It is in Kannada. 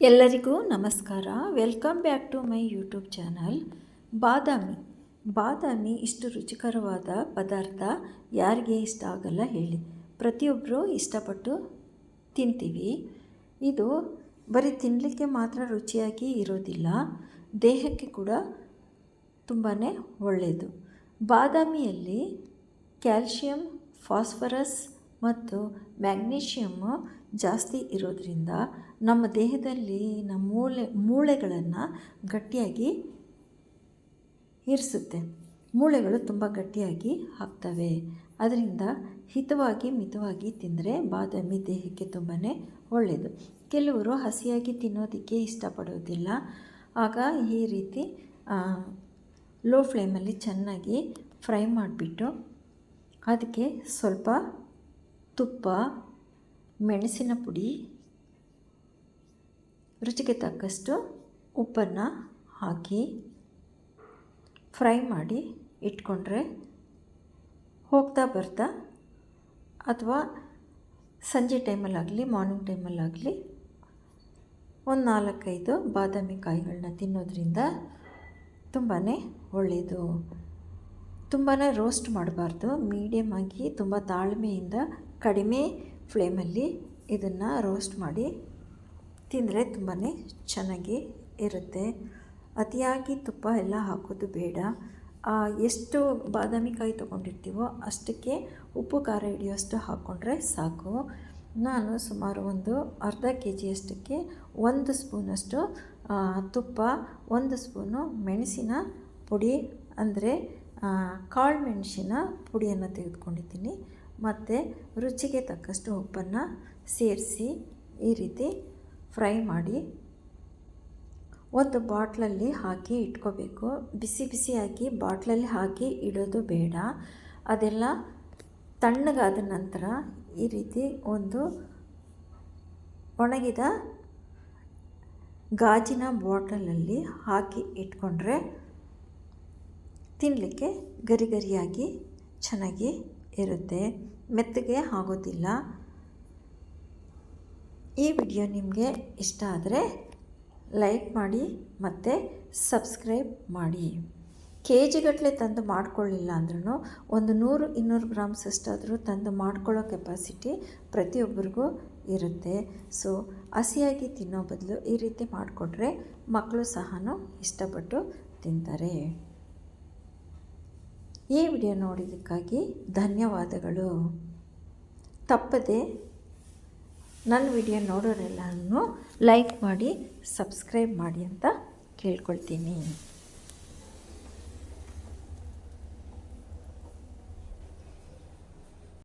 ಎಲ್ಲರಿಗೂ ನಮಸ್ಕಾರ. Welcome back to my YouTube channel ಬಾದಾಮಿ. ಬಾದಾಮಿ ಇಷ್ಟು ರುಚಿಕರವಾದ ಪದಾರ್ಥ ಯಾರಿಗೆ ಇಷ್ಟ ಆಗಲ್ಲ ಹೇಳಿ. ಪ್ರತಿಯೊಬ್ಬರು ಇಷ್ಟಪಟ್ಟು ತಿಂತೀವಿ. ಇದು ಬರೀ ತಿನ್ನಲಿಕ್ಕೆ ಮಾತ್ರ ರುಚಿಯಾಗಿ ಇರೋದಿಲ್ಲ. ದೇಹಕ್ಕೆ ಕೂಡ ತುಂಬಾ ಒಳ್ಳೆಯದು ಬಾದಾಮಿಯಲ್ಲಿ ಕ್ಯಾಲ್ಶಿಯಂ, ಫಾಸ್ಫರಸ್ ಮತ್ತು ಮ್ಯಾಗ್ನೀಷಿಯಮ್ ಜಾಸ್ತಿ ಇರೋದರಿಂದ ನಮ್ಮ ದೇಹದಲ್ಲಿ ನಮ್ಮ ಮೂಳೆ, ಮೂಳೆಗಳನ್ನು ಗಟ್ಟಿಯಾಗಿ ಇರಿಸುತ್ತೆ. ಮೂಳೆಗಳು ತುಂಬ ಗಟ್ಟಿಯಾಗಿ ಆಗ್ತವೆ. ಅದರಿಂದ ಹಿತವಾಗಿ ಮಿತವಾಗಿ ತಿಂದರೆ ಬಾದಾಮಿ ದೇಹಕ್ಕೆ ತುಂಬಾ ಒಳ್ಳೆಯದು ಕೆಲವರು ಹಸಿಯಾಗಿ ತಿನ್ನೋದಕ್ಕೆ ಇಷ್ಟಪಡೋದಿಲ್ಲ. ಆಗ ಈ ರೀತಿ ಲೋ ಫ್ಲೇಮಲ್ಲಿ ಚೆನ್ನಾಗಿ ಫ್ರೈ ಮಾಡಿಬಿಟ್ಟು ಅದಕ್ಕೆ ಸ್ವಲ್ಪ ತುಪ್ಪ, ಮೆಣಸಿನ ಪುಡಿ, ರುಚಿಗೆ ತಕ್ಕಷ್ಟು ಉಪ್ಪನ್ನು ಹಾಕಿ ಫ್ರೈ ಮಾಡಿ ಇಟ್ಕೊಂಡ್ರೆ ಹೋಗ್ತಾ ಬರ್ತಾ ಅಥವಾ ಸಂಜೆ ಟೈಮಲ್ಲಾಗಲಿ ಮಾರ್ನಿಂಗ್ ಟೈಮಲ್ಲಾಗಲಿ ಒಂದು ನಾಲ್ಕೈದು ಬಾದಾಮಿ ಕಾಯಿಗಳನ್ನ ತಿನ್ನೋದ್ರಿಂದ ತುಂಬಾ ಒಳ್ಳೆಯದು ತುಂಬಾ ರೋಸ್ಟ್ ಮಾಡಬಾರ್ದು. ಮೀಡಿಯಮ್ ಆಗಿ ತುಂಬ ತಾಳ್ಮೆಯಿಂದ ಕಡಿಮೆ ಫ್ಲೇಮಲ್ಲಿ ಇದನ್ನು ರೋಸ್ಟ್ ಮಾಡಿ ತಿಂದರೆ ತುಂಬಾ ಚೆನ್ನಾಗಿ ಇರುತ್ತೆ. ಅತಿಯಾಗಿ ತುಪ್ಪ ಎಲ್ಲ ಹಾಕೋದು ಬೇಡ. ಎಷ್ಟು ಬಾದಾಮಿ ಕಾಯಿ ತೊಗೊಂಡಿರ್ತೀವೋ ಅಷ್ಟಕ್ಕೆ ಉಪ್ಪು ಖಾರ ಹಿಡಿಯೋಷ್ಟು ಹಾಕ್ಕೊಂಡ್ರೆ ಸಾಕು. ನಾನು ಸುಮಾರು ಒಂದು ಅರ್ಧ ಕೆ ಜಿಯಷ್ಟಕ್ಕೆ ಒಂದು ಸ್ಪೂನಷ್ಟು ತುಪ್ಪ, ಒಂದು ಸ್ಪೂನು ಮೆಣಸಿನ ಪುಡಿ, ಅಂದರೆ ಕಾಳು ಮೆಣಸಿನ ಪುಡಿಯನ್ನು ತೆಗೆದುಕೊಂಡಿದ್ದೀನಿ. ಮತ್ತು ರುಚಿಗೆ ತಕ್ಕಷ್ಟು ಉಪ್ಪನ್ನು ಸೇರಿಸಿ ಈ ರೀತಿ ಫ್ರೈ ಮಾಡಿ ಒಂದು ಬಾಟ್ಲಲ್ಲಿ ಹಾಕಿ ಇಟ್ಕೋಬೇಕು. ಬಿಸಿ ಬಿಸಿಯಾಗಿ ಬಾಟ್ಲಲ್ಲಿ ಹಾಕಿ ಇಡೋದು ಬೇಡ. ಅದೆಲ್ಲ ತಣ್ಣಗಾದ ನಂತರ ಈ ರೀತಿ ಒಂದು ಒಣಗಿದ ಗಾಜಿನ ಬಾಟಲಲ್ಲಿ ಹಾಕಿ ಇಟ್ಕೊಂಡ್ರೆ ತಿನ್ನಲಿಕ್ಕೆ ಗರಿ ಗರಿಯಾಗಿ ಚೆನ್ನಾಗಿ ಇರುತ್ತೆ. ಮೆತ್ತಗೆ ಆಗೋದಿಲ್ಲ. ಈ ವಿಡಿಯೋ ನಿಮಗೆ ಇಷ್ಟ ಆದರೆ ಲೈಕ್ ಮಾಡಿ ಮತ್ತು ಸಬ್ಸ್ಕ್ರೈಬ್ ಮಾಡಿ. ಕೆ ಜಿಗಟ್ಟಲೆ ತಂದು ಮಾಡ್ಕೊಳ್ಳಿಲ್ಲ ಅಂದ್ರೂ ಒಂದು ನೂರು, ಇನ್ನೂರು ಗ್ರಾಮ್ಸ್ ಅಷ್ಟಾದರೂ ತಂದು ಮಾಡ್ಕೊಳ್ಳೋ ಕೆಪಾಸಿಟಿ ಪ್ರತಿಯೊಬ್ಬರಿಗೂ ಇರುತ್ತೆ. ಸೊ, ಹಸಿಯಾಗಿ ತಿನ್ನೋ ಬದಲು ಈ ರೀತಿ ಮಾಡಿಕೊಟ್ರೆ ಮಕ್ಕಳು ಸಹ ಇಷ್ಟಪಟ್ಟು ತಿಂತಾರೆ. ಈ ವಿಡಿಯೋ ನೋಡಿದ್ದಕ್ಕಾಗಿ ಧನ್ಯವಾದಗಳು. ತಪ್ಪದೆ ನನ್ನ ವಿಡಿಯೋ ನೋಡೋರೆಲ್ಲನೂ ಲೈಕ್ ಮಾಡಿ ಸಬ್ಸ್ಕ್ರೈಬ್ ಮಾಡಿ ಅಂತ ಕೇಳ್ಕೊಳ್ತೀನಿ.